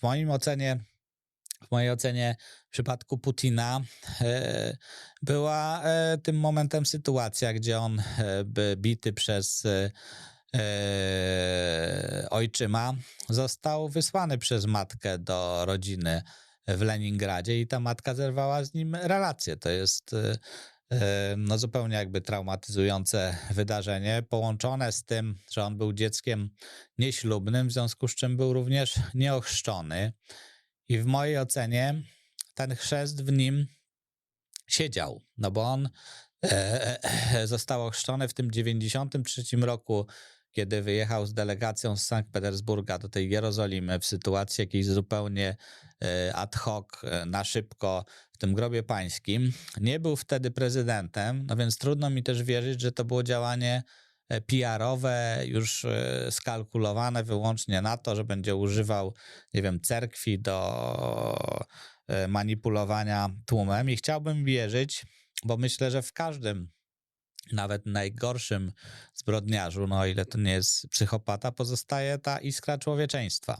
w moim ocenie, w mojej ocenie w przypadku Putina e, była e, tym momentem sytuacja, gdzie on e, bity przez ojczyma został wysłany przez matkę do rodziny w Leningradzie i ta matka zerwała z nim relacje. To jest no zupełnie jakby traumatyzujące wydarzenie, połączone z tym, że on był dzieckiem nieślubnym, w związku z czym był również nieochrzczony. I w mojej ocenie ten chrzest w nim siedział, no bo on e, e, został ochrzczony w tym 93 roku, kiedy wyjechał z delegacją z Sankt Petersburga do tej Jerozolimy w sytuacji jakiejś zupełnie e, ad hoc, e, na szybko w tym grobie pańskim. Nie był wtedy prezydentem, no więc trudno mi też wierzyć, że to było działanie e, PR-owe, już skalkulowane wyłącznie na to, że będzie używał, nie wiem, cerkwi do manipulowania tłumem. I chciałbym wierzyć, bo myślę, że w każdym, nawet najgorszym zbrodniarzu, no o ile to nie jest psychopata, pozostaje ta iskra człowieczeństwa.